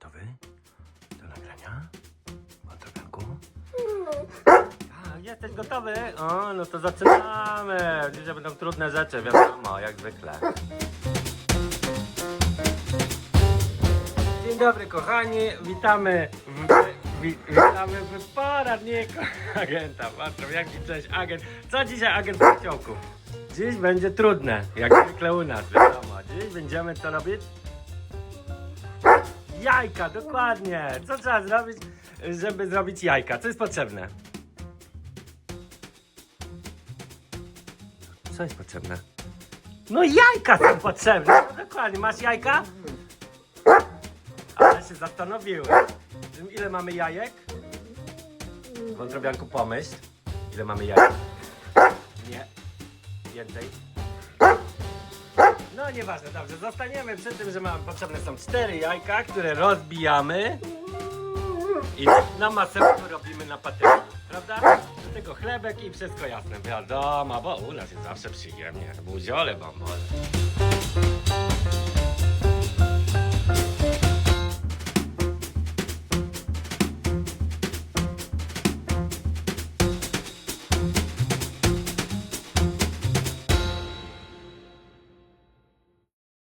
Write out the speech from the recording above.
gotowy do nagrania? Wątrobianku? Jesteś gotowy? O, no to zaczynamy. Dzisiaj będą trudne rzeczy, wiadomo, jak zwykle. Dzień dobry kochani, witamy w, wi, witamy w poradniku agenta Wątrobianki, cześć agent. Co dzisiaj agent w? Dziś będzie trudne, jak zwykle u nas, wiadomo. Dziś będziemy co robić? Jajka, dokładnie. Co trzeba zrobić, żeby zrobić jajka? Co jest potrzebne? Co jest potrzebne? No jajka są potrzebne. No dokładnie. Masz jajka? Ale się zastanowiłem. Ile mamy jajek? Wątrobianku pomyśl. Ile mamy jajek? Nie. Więcej? No nieważne, dobrze. Zostaniemy przy tym, że mamy potrzebne są cztery jajka, które rozbijamy i na masełku robimy na patelni, prawda? Do tego chlebek i wszystko jasne, wiadomo, bo u nas jest zawsze przyjemnie. Buziole, bambole.